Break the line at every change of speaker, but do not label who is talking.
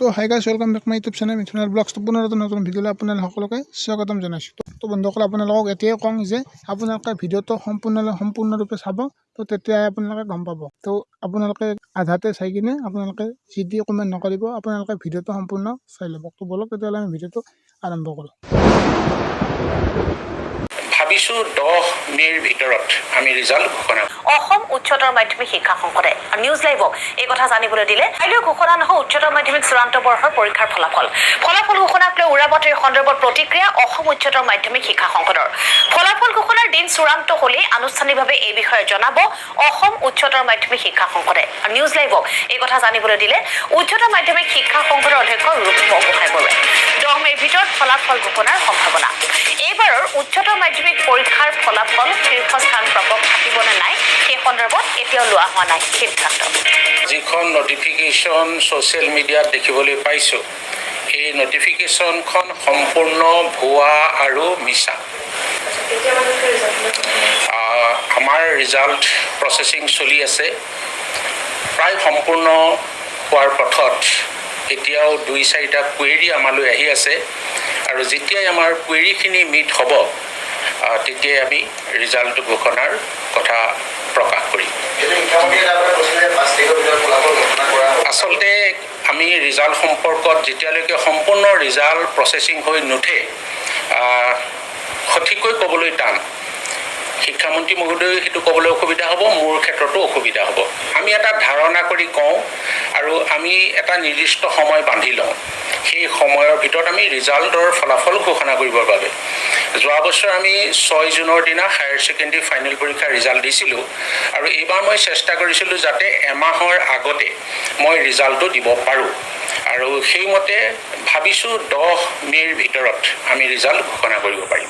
তো hi guys welcome back my YouTube channel মিথুনাল ব্লগছ পুনৰ এটা নতুন ভিডিঅ'লৈ আপোনালোক সকলোকে স্বাগতম জনাইছোঁ। তো বন্ধুসকল, আপোনালোকক এতিয়াই কওঁ যে আপোনালোকে ভিডিঅ'টো সম্পূৰ্ণ সম্পূৰ্ণৰূপে চাব, তো তেতিয়াই আপোনালোকে গম পাব। তো আপোনালোকে আধাতে চাই কিনে আপোনালোকে যি দি কমেণ্ট নকৰিব, আপোনালোকে ভিডিঅ'টো সম্পূৰ্ণ চাই ল'ব। তো বলক, তেতিয়াহ'লে আমি ভিডিঅ'টো আৰম্ভ কৰোঁ।
ভাবিছোঁ দহ মে'ৰ ভিতৰত। আমি ৰিজাল্ট ঘোষণা
অসম উচ্চতৰ মাধ্যমিক শিক্ষা সংসদে, নিউজ লাইভক এই কথা জানিবলৈ দিলে। কাইলৈ ঘোষণা নহয়, উচ্চতৰ মাধ্যমিক চূড়ান্ত বৰ্ষৰ পৰীক্ষাৰ ফলাফল। ফলাফল ঘোষণাক লৈ উৰা বাতৰিৰ সন্দৰ্ভত প্ৰতিক্ৰিয়া অসম উচ্চতৰ মাধ্যমিক শিক্ষা সংসদৰ। ফলাফল ঘোষণাৰ দিন চূড়ান্ত হলেই আনুষ্ঠানিকভাৱে এই বিষয়ে জনাব অসম উচ্চতৰ মাধ্যমিক শিক্ষা সংসদে। নিউজ লাইভক এই কথা জানিবলৈ দিলে উচ্চতৰ মাধ্যমিক শিক্ষা সংসদৰ অধ্যক্ষ ৰূপম গোহাঁই বৰুৱাই। দহ মে'ৰ ভিতৰত ফলাফল ঘোষণাৰ সম্ভাৱনা। উচ্চতৰ মাধ্যমিক পৰীক্ষাৰ ফলাফল শীৰ্ষস্থান প্ৰাপক থাকিব নে নাই সেই সন্দৰ্ভত এতিয়াও লোৱা হোৱা নাই সিদ্ধান্ত।
যিখন নটিফিকেশ্যন ছ'চিয়েল মিডিয়াত দেখিবলৈ পাইছোঁ এই নটিফিকেশ্যনখন সম্পূৰ্ণ ভুৱা আৰু মিছা। আমাৰ ৰিজাল্ট প্ৰচেছিং চলি আছে। প্ৰায় সম্পূৰ্ণ হোৱাৰ পথত এতিয়াও দুই চাৰিটা কুৱেৰী আমালৈ আহি আছে। আৰু যেতিয়াই আমাৰ কুৱেৰীখিনি মিট হ'ব তেতিয়াই আমি ৰিজাল্ট ঘোষণাৰ কথা প্ৰকাশ কৰিম। আচলতে আমি ৰিজাল্ট সম্পৰ্কত যেতিয়ালৈকে সম্পূৰ্ণ ৰিজাল্ট প্ৰচেছিং হৈ নুঠে সঠিককৈ ক'বলৈ টান। শিক্ষামন্ত্ৰী মহোদয়ো সেইটো ক'বলৈ অসুবিধা হ'ব মোৰ ক্ষেত্ৰতো অসুবিধা হ'ব। আমি এটা ধাৰণা কৰি কওঁ আৰু আমি এটা নিৰ্দিষ্ট সময় বান্ধি লওঁ। সেই সময়ৰ ভিতৰত আমি ৰিজাল্টৰ ফলাফল ঘোষণা কৰিবৰ বাবে। যোৱা বছৰ আমি ছয় জুনৰ দিনা হায়াৰ ছেকেণ্ডেৰী ফাইনেল পৰীক্ষাৰ ৰিজাল্ট দিছিলোঁ আৰু এইবাৰ মই চেষ্টা কৰিছিলোঁ যাতে এমাহৰ আগতে মই ৰিজাল্টটো দিব পাৰোঁ। আৰু সেইমতে ভাবিছোঁ দহ মে'ৰ ভিতৰত আমি ৰিজাল্ট ঘোষণা কৰিব পাৰিম।